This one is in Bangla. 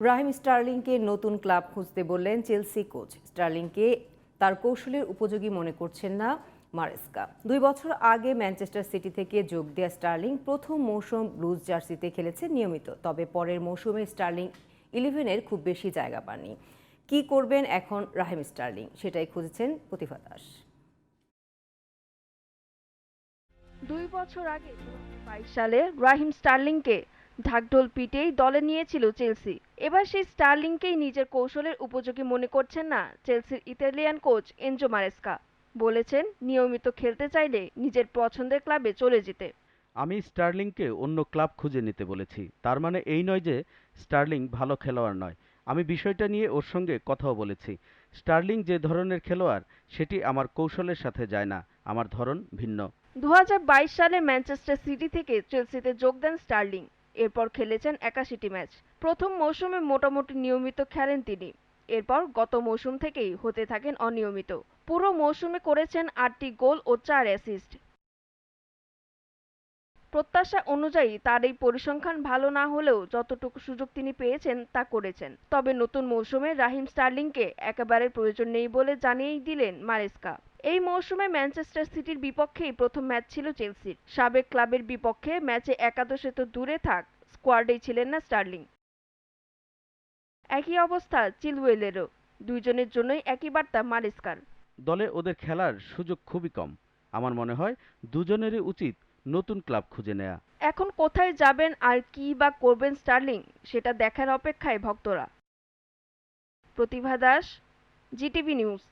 রাহিম স্টার্লিংকে নতুন ক্লাব খুঁজতে বললেন চেলসি কোচ। স্টার্লিংকে তার কৌশলের উপযোগী মনে করছেন না মারেস্কা। দুই বছর আগে ম্যানচেস্টার সিটি থেকে যোগ দেওয়া স্টার্লিং প্রথম মৌসুম ব্লুজ জার্সিতে খেলেছে নিয়মিত, তবে পরের মৌসুমে স্টার্লিং ইলেভেনের খুব বেশি জায়গা পাননি। কি করবেন এখন রাহিম স্টার্লিং? সেটাই খুঁজেছেন প্রতিভা দাস। দুই বছর আগে সালে রাহিম স্টার্লিংকে ঢাকঢোল পিটেই দলে নিয়েছিল চেলসি। এবার সেই স্টার্লিংকেই নিজের কৌশলের উপযোগী মনে করছেন না চেলসির ইতালিয়ান কোচ এনজো মারেস্কা। বলেছেন নিয়মিত খেলতে চাইলে নিজের পছন্দের ক্লাবে চলে যেতে। আমি স্টার্লিংকে অন্য ক্লাব খুঁজে নিতে বলেছি। তার মানে এই নয় যে স্টার্লিং ভালো খেলোয়াড় নয়। আমি বিষয়টা নিয়ে ওর সঙ্গে কথাও বলেছি। স্টার্লিং যে ধরনের খেলোয়াড় সেটি আমার কৌশলের সাথে যায় না। আমার ধরন ভিন্ন। দু হাজার বাইশ সালে ম্যানচেস্টার সিটি থেকে চেলসিতে যোগ দেন স্টার্লিং। এরপর খেলেছেন একাশিটি ম্যাচ। প্রথম মৌসুমে মোটামুটি নিয়মিত খেলেন তিনি। এরপর গত মৌসুম থেকেই হতে থাকেন অনিয়মিত। পুরো মৌসুমে করেছেন আটটি গোল ও চার অ্যাসিস্ট। প্রত্যাশা অনুযায়ী তার এই পরিসংখ্যান ভালো না হলেও যতটুকু সুযোগ তিনি পেয়েছেন তা করেছেন। তবে নতুন মৌসুমে রাহিম স্টার্লিংকে একেবারে প্রয়োজন নেই বলে জানিয়েই দিলেন মারেস্কা। এই মৌসুমে ম্যানচেস্টার সিটির বিপক্ষেই প্রথম ম্যাচ ছিল চেলসির। সাবেক ক্লাবের বিপক্ষে ম্যাচে একাদশে তো দূরে থাক স্কোয়াডেই ছিলেন না স্টার্লিং। একই অবস্থা চিলওয়েলেরও দুইজনের জন্যই একই বার্তা মারেস্কার। দলে ওদের খেলার সুযোগ খুবই কম। আমার মনে হয় দুজনেরই উচিত নতুন ক্লাব খুঁজে নেয়া। এখন কোথায় যাবেন আর কি বা করবেন স্টার্লিং সেটা দেখার অপেক্ষায় ভক্তরা। Pratibha Das GTV news.